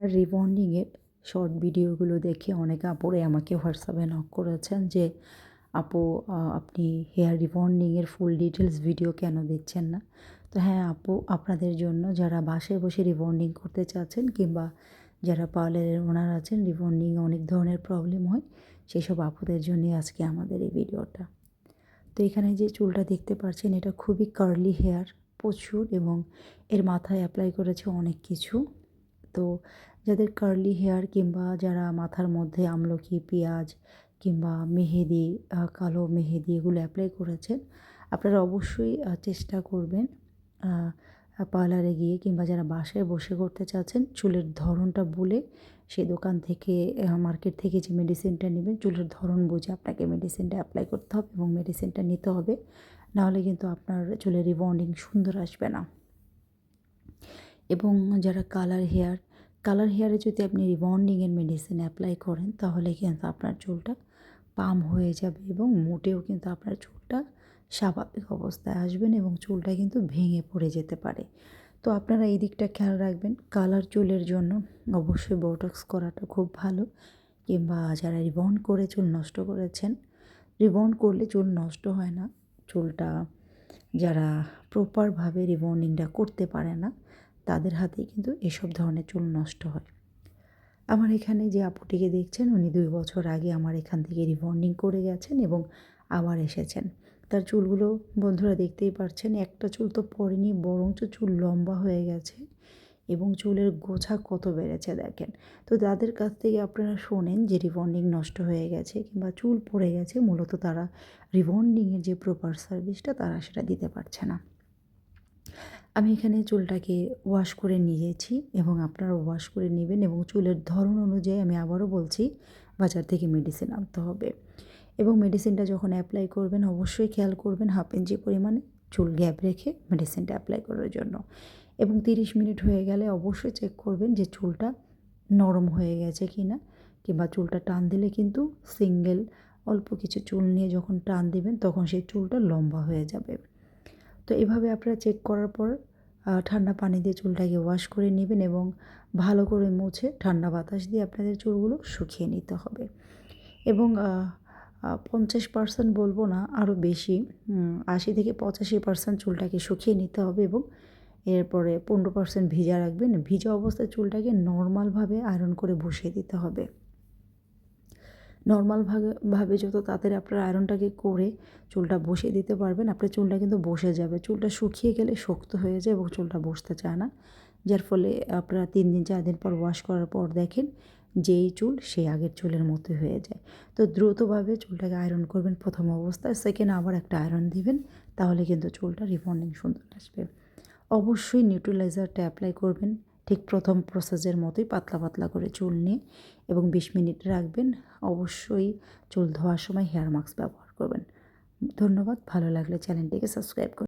রিবন্ডিংয়ের short ভিডিওগুলো দেখে অনেক আপুরে আমাকে হোয়াটসঅ্যাপে নক করেছেন যে, আপু আপনি হেয়ার রিবন্ডিংয়ের ফুল ডিটেলস ভিডিও কেন দিচ্ছেন না? তো হ্যাঁ আপু, আপনাদের জন্য যারা বাসায় বসে রিবন্ডিং করতে চাচ্ছেন কিংবা যারা পার্লারের ওনার আছেন, রিবন্ডিং অনেক ধরনের প্রবলেম হয়, সেসব আপুদের জন্যই আজকে আমাদের এই ভিডিওটা। তো এখানে যে চুলটা দেখতে পাচ্ছেন এটা খুবই কার্লি হেয়ার প্রচুর এবং এর মাথায় অ্যাপ্লাই করেছে অনেক কিছু। তো যাদের কার্লি হেয়ার কিংবা যারা মাথার মধ্যে আমলকি, পেঁয়াজ কিংবা মেহেদি কালো মেহেদি এগুলো অ্যাপ্লাই করেছেন, আপনারা অবশ্যই চেষ্টা করবেন পার্লারে গিয়ে কিংবা যারা বাসায় বসে করতে চাচ্ছেন, চুলের ধরনটা বলে সেই দোকান থেকে মার্কেট থেকে যে মেডিসিনটা নেবেন, চুলের ধরন বুঝে আপনাকে মেডিসিনটা অ্যাপ্লাই করতে হবে এবং মেডিসিনটা নিতে হবে। নাহলে কিন্তু আপনার চুলের রিবন্ডিং সুন্দর আসবে না। এবং যারা কালার হেয়ার কালার হেয়ারে যদি আপনি রিবন্ডিংয়ের মেডিসিন অ্যাপ্লাই করেন, তাহলে কিন্তু আপনার চুলটা পাম হয়ে যাবে এবং মোটেও কিন্তু আপনার চুলটা স্বাভাবিক অবস্থায় আসবেন এবং চুলটা কিন্তু ভেঙে পড়ে যেতে পারে। তো আপনারা এই দিকটা খেয়াল রাখবেন কালার চুলের জন্য অবশ্যই বোটক্স করাটা খুব ভালো কিংবা যারা রিবন্ড করে চুল নষ্ট করেছেন রিবন্ড করলে চুল নষ্ট হয় না। চুলটা যারা প্রপারভাবে রিবন্ডিংটা করতে পারে না তাদের হাতেই কিন্তু এসব ধরনের চুল নষ্ট হয়। আমার এখানে যে আপুটিকে দেখছেন, উনি দুই বছর আগে আমার এখান থেকে রিবন্ডিং করে গেছেন এবং আবার এসেছেন। তার চুলগুলো বন্ধুরা দেখতেই পারছেন, একটা চুল তো পড়েনি, বরঞ্চ চুল লম্বা হয়ে গেছে এবং চুলের গোছা কত বেড়েছে দেখেন। তো তাদের কাছ থেকে আপনারা শোনেন যে রিবন্ডিং নষ্ট হয়ে গেছে কিংবা চুল পড়ে গেছে, মূলত তারা রিবন্ডিংয়ের যে প্রপার সার্ভিসটা তারা সেটা দিতে পারছে না। আমি এখানে চুলটাকে ওয়াশ করে নিয়েছি এবং আপনারা ওয়াশ করে নেবেন এবং চুলের ধরন অনুযায়ী আমি আবারও বলছি, বাজার থেকে মেডিসিন আনতে হবে। এবং মেডিসিনটা যখন অ্যাপ্লাই করবেন, অবশ্যই খেয়াল করবেন হাফ ইঞ্চি পরিমাণে চুল গ্যাপ রেখে মেডিসিনটা অ্যাপ্লাই করার জন্য। এবং তিরিশ মিনিট হয়ে গেলে অবশ্যই চেক করবেন যে চুলটা নরম হয়ে গেছে কি না কিংবা চুলটা টান দিলে কিন্তু সিঙ্গেল অল্প কিছু চুল নিয়ে যখন টান দিবেন, তখন সেই চুলটা লম্বা হয়ে যাবে। তো এভাবে আপনারা চেক করার পর ঠান্ডা পানি দিয়ে চুলটাকে ওয়াশ করে নেবেন এবং ভালো করে মুছে ঠান্ডা বাতাস দিয়ে আপনাদের চুলগুলো শুকিয়ে নিতে হবে। এবং পঞ্চাশ পার্সেন্ট বলব না, আরও বেশি আশি থেকে পঁচাশি পার্সেন্ট চুলটাকে শুকিয়ে নিতে হবে এবং এরপরে পনেরো পার্সেন্ট ভিজা রাখবেন। ভিজা অবস্থায় চুলটাকে নর্মালভাবে আয়রন করে বসিয়ে দিতে হবে। নর্মালভাবে ভাবে যত তাড়াতাড়ি আপনার আয়রনটাকে করে চুলটা বসিয়ে দিতে পারবেন, আপনার চুলটা কিন্তু বসে যাবে। চুলটা শুকিয়ে গেলে শক্ত হয়ে যায় এবং চুলটা বসতে চায় না। যার ফলে আপনারা তিন দিন, চার দিন পর ওয়াশ করার পর দেখেন যেই চুল সেই আগের চুলের মতো হয়ে যায়। তো দ্রুতভাবে চুলটাকে আয়রন করবেন প্রথম অবস্থায় সেকেন্ড আবার একটা আয়রন দিবেন, তাহলে কিন্তু চুলটা রিফন্ডিং সুন্দর আসবে। অবশ্যই নিউট্রিলাইজারটা অ্যাপ্লাই করবেন। ঠিক প্রথম প্রসেসের মতোই পাতলা পাতলা করে চুল নিয়ে এবং বিশ মিনিট রাখবেন। অবশ্যই চুল ধোয়ার সময় হেয়ার মাস্ক ব্যবহার করবেন। ধন্যবাদ, ভালো লাগলে চ্যানেলটিকে সাবস্ক্রাইব করুন।